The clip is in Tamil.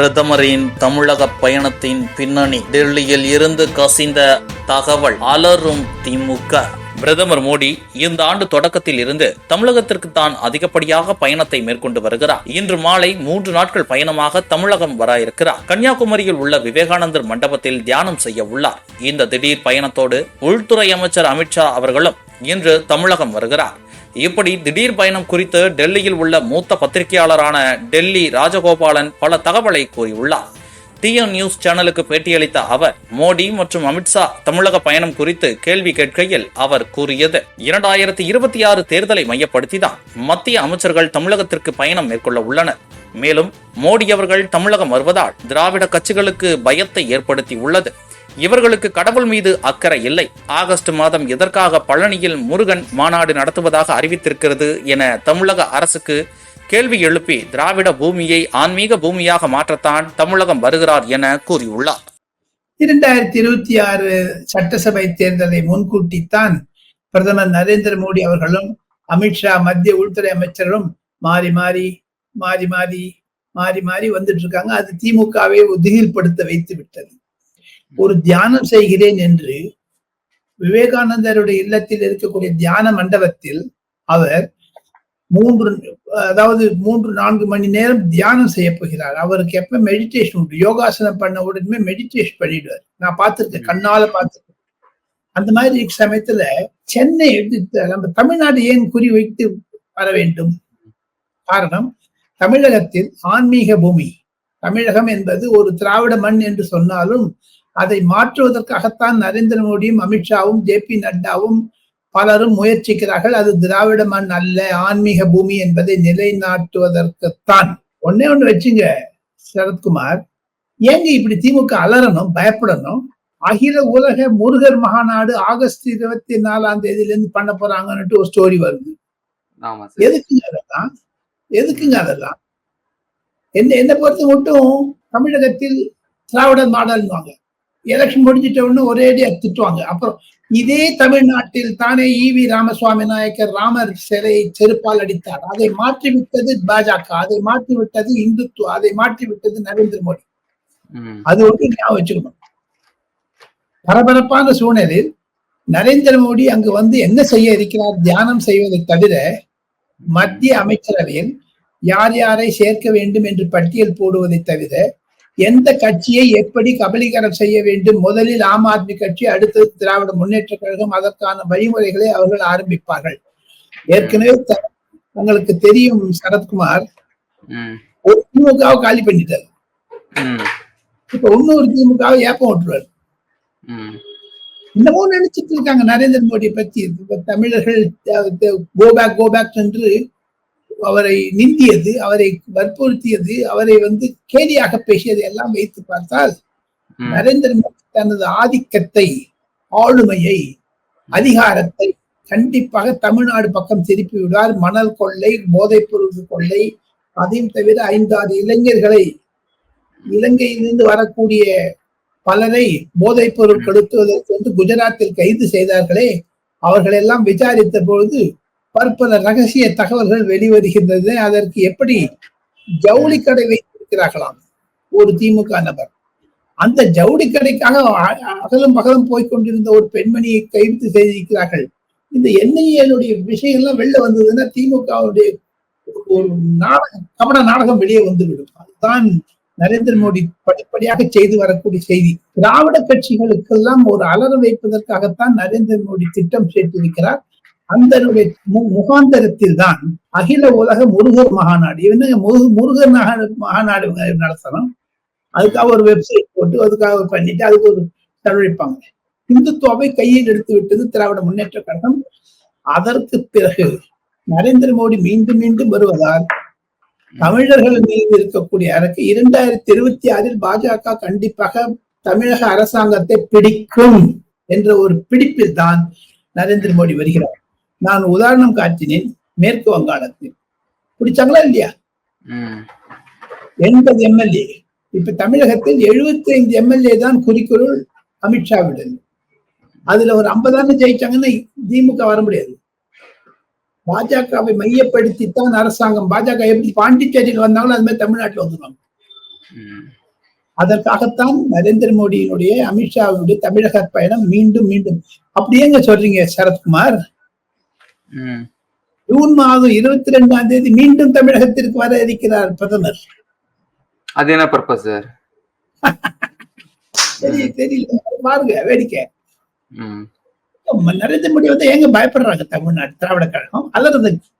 பிரதமரின் தமிழக பயணத்தின் பின்னணி டெல்லியில் இருந்து கசிந்த தகவல் அலரும் திமுக. பிரதமர் மோடி இந்த ஆண்டு தொடக்கத்தில் இருந்து தமிழகத்திற்கு தான் அதிகப்படியாக பயணத்தை மேற்கொண்டு வருகிறார். இன்று மாலை மூன்று நாட்கள் பயணமாக தமிழகம் வர இருக்கிறார் கன்னியாகுமரியில் உள்ள விவேகானந்தர் மண்டபத்தில் தியானம் செய்ய உள்ளார். இந்த திடீர் பயணத்தோடு உள்துறை அமைச்சர் அமித்ஷா அவர்களும் இன்று தமிழகம் வருகிறார். இப்படி திடீர் பயணம் குறித்து டெல்லியில் உள்ள மூத்த பத்திரிகையாளரான டெல்லி ராஜகோபாலன் பல தகவலை கூறியுள்ளார். டிஎன் நியூஸ் சேனலுக்கு பேட்டியளித்த அவர் மோடி மற்றும் அமித்ஷா தமிழக பயணம் குறித்து கேள்வி கேட்கையில் அவர் கூறியது இரண்டாயிரத்தி இருபத்தி ஆறு தேர்தலை மையப்படுத்திதான் மத்திய அமைச்சர்கள் தமிழகத்திற்கு பயணம் மேற்கொள்ள உள்ளனர். மேலும் மோடி அவர்கள் தமிழகம் வருவதால் திராவிட கட்சிகளுக்கு பயத்தை ஏற்படுத்தி உள்ளது இவர்களுக்கு கடவுள் மீது அக்கறை இல்லை. ஆகஸ்ட் மாதம் எதற்காக பழனியில் முருகன் மாநாடு நடத்துவதாக அறிவித்திருக்கிறது என தமிழக அரசுக்கு கேள்வி எழுப்பி திராவிட பூமியை ஆன்மீக பூமியாக மாற்றத்தான் தமிழகம் வருகிறார் என கூறியுள்ளார். இரண்டாயிரத்தி இருபத்தி ஆறு சட்டசபை தேர்தலை முன்கூட்டித்தான் பிரதமர் நரேந்திர மோடி அவர்களும் அமித்ஷா மத்திய உள்துறை அமைச்சரும் மாறி மாறி மாறி மாறி மாறி மாறி வந்துட்டு இருக்காங்க. அது திமுகவை உதிகில்படுத்த வைத்து விட்டது ஒரு தியானம் செய்கிறேன் என்று விவேகானந்தருடைய இல்லத்தில் இருக்கக்கூடிய தியான மண்டபத்தில் அவர் மூன்று அதாவது மூன்று நான்கு மணி நேரம் தியானம் செய்ய போகிறார். அவருக்கு எப்ப மெடிடேஷன் உண்டு. யோகாசனம் பண்ண உடனே மெடிடேஷன் பண்ணிடுவார். நான் பார்த்திருக்கேன். கண்ணால பார்த்திருக்கேன். அந்த மாதிரி சமயத்துல சென்னை நம்ம தமிழ்நாடு ஏன் குறி வைத்து வர வேண்டும்? காரணம் தமிழகத்தில் ஆன்மீக பூமி. தமிழகம் என்பது ஒரு திராவிட மண் என்று சொன்னாலும் அதை மாற்றுவதற்காகத்தான் நரேந்திர மோடியும் அமித்ஷாவும் ஜே பி நட்டாவும் பலரும் முயற்சிக்கிறார்கள். அது திராவிட மண் அல்ல ஆன்மீக பூமி என்பதை நிலைநாட்டுவதற்குத்தான். ஒன்னே ஒண்ணு வச்சுங்க சரத்குமார். ஏங்க இப்படி திமுக அலறணும் பயப்படணும்? அகில உலக முருகர் மகாநாடு ஆகஸ்ட் இருபத்தி நாலாம் தேதியில இருந்து பண்ண போறாங்கன்னுட்டு ஒரு ஸ்டோரி வருது. எதுக்குங்க அதெல்லாம்? எதுக்குங்க அதெல்லாம்? என்ன என்ன பொறுத்த மட்டும் தமிழகத்தில் திராவிடர் மாடல்வாங்க எலெக்ஷன் முடிஞ்சிட்ட உடனே ஒரேடியா திட்டுவாங்க அப்புறம் இதே தமிழ்நாட்டில் தானே ஈவி ராமசுவாமி நாயக்கர் ராமர் சிலையை செருப்பால் அடித்தார். அதை மாற்றி விட்டது பாஜக அதை மாற்றி விட்டது இந்துத்துவ அதை மாற்றி விட்டது நரேந்திர மோடி. அது ஒன்று ஞாபகம் வச்சுக்கணும். பரபரப்பான சூழ்நிலையில் நரேந்திர மோடி அங்கு வந்து என்ன செய்ய இருக்கிறார் தியானம் செய்வதை தவிர மத்திய அமைச்சரவையில் யார் யாரை சேர்க்க வேண்டும் என்று பட்டியல் போடுவதை தவிர எந்த கட்சியை எப்படி கபலீகரம் செய்ய வேண்டும்? முதலில் ஆம் ஆத்மி கட்சி அடுத்தது திராவிட முன்னேற்ற கழகம். அதற்கான வழிமுறைகளை அவர்கள் ஆரம்பிப்பார்கள். ஏற்கனவே உங்களுக்கு தெரியும் சரத்குமார். ஒரு திமுகவை காலி பண்ணிட்டாரு. இப்ப இன்னொரு திமுகவை ஏப்பம் விட்டுருவாரு இன்னமும் நினைச்சிட்டு இருக்காங்க நரேந்திர மோடியை பத்தி. தமிழர்கள் கோபேக் கோபேக் என்று அவரை நிந்தியது அவரை வற்புறுத்தியது அவரை வந்து கேலியாக பேசியது எல்லாம் வைத்து பார்த்தால் நரேந்திர மோடி தனது ஆதிக்கத்தை ஆளுமையை அதிகாரத்தை கண்டிப்பாக தமிழ்நாடு பக்கம் திருப்பி விடுவார். மணல் கொள்ளை போதைப் பொருள் கொள்ளை அதையும் தவிர ஐந்தாறு இளைஞர்களை இலங்கையிலிருந்து வரக்கூடிய பலரை போதைப் பொருள் கொடுத்துவதற்கு வந்து குஜராத்தில் கைது செய்தார்களே அவர்கள் எல்லாம் விசாரித்த பொழுது பற்பல ரகசிய தகவல்கள் வெளிவருகின்றது. அதற்கு எப்படி ஜவுளி கடை வைத்திருக்கிறார்களாம்? ஒரு திமுக நபர். அந்த ஜவுளி கடைக்காக அகலும் பகலும் போய்கொண்டிருந்த ஒரு பெண்மணியை கைது செய்திருக்கிறார்கள். இந்த என்ஐஏனுடைய விஷயம் எல்லாம் வெளில வந்ததுன்னா திமுகவுடைய ஒரு நாடகம் கபட நாடகம் வெளியே வந்துவிடும். அதுதான் நரேந்திர மோடி படிப்படியாக செய்து வரக்கூடிய செய்தி. திராவிட கட்சிகளுக்கெல்லாம் ஒரு அலற வைப்பதற்காகத்தான் நரேந்திர மோடி திட்டம் சேர்த்திருக்கிறார். அந்த முகாந்தரத்தில் தான் அகில உலக முருகர் மகாநாடு. இவங்க முருக முருகர் மகாநாடு நடத்தணும்? அதுக்காக ஒரு வெப்சைட் போட்டு அதுக்காக பண்ணிட்டு அதுக்கு ஒரு செலவழிப்பாங்க இந்துத்துவாவை கையில் எடுத்து விட்டது திராவிட முன்னேற்ற கழகம். அதற்கு பிறகு நரேந்திர மோடி மீண்டும் மீண்டும் வருவதால் தமிழர்கள் மீது இருக்கக்கூடிய அரசு இரண்டாயிரத்தி இருபத்தி ஆறில் பாஜக கண்டிப்பாக தமிழக அரசாங்கத்தை பிடிக்கும் என்ற ஒரு பிடிப்பில் தான் நரேந்திர மோடி வருகிறார். நான் உதாரணம் காட்டினேன் மேற்கு வங்காளத்தில். பிடிச்சாங்களா இல்லையா? எண்பது எம்எல்ஏ. இப்ப தமிழகத்தில் 75 ஐந்து எம்எல்ஏ தான் குறிக்கோள் அமித்ஷாவிடம் அதுல ஒரு ஐம்பதான ஜெயிச்சாங்கன்னா திமுக வர முடியாது. பாஜகவை மையப்படுத்தித்தான் அரசாங்கம். பாஜக எப்படி பாண்டிச்சேரியில் வந்தாங்களோ அது மாதிரி தமிழ்நாட்டுல வந்துருவாங்க. அதற்காகத்தான் நரேந்திர மோடியினுடைய அமித்ஷாவினுடைய தமிழக பயணம் மீண்டும் மீண்டும். அப்படியேங்க சொல்றீங்க சரத்குமார்? ஜூன் மாதம் இருபத்தி ரெண்டாம் தேதி மீண்டும் தமிழகத்திற்கு வர இருக்கிறார் பிரதமர். அது என்ன பர்பஸ் சார் தெரிய தெரியல. பாருங்க வேடிக்கை. நரேந்திர மோடி வந்து எங்க பயப்படுறாங்க தமிழ்நாடு திராவிட கழகம்? அலறது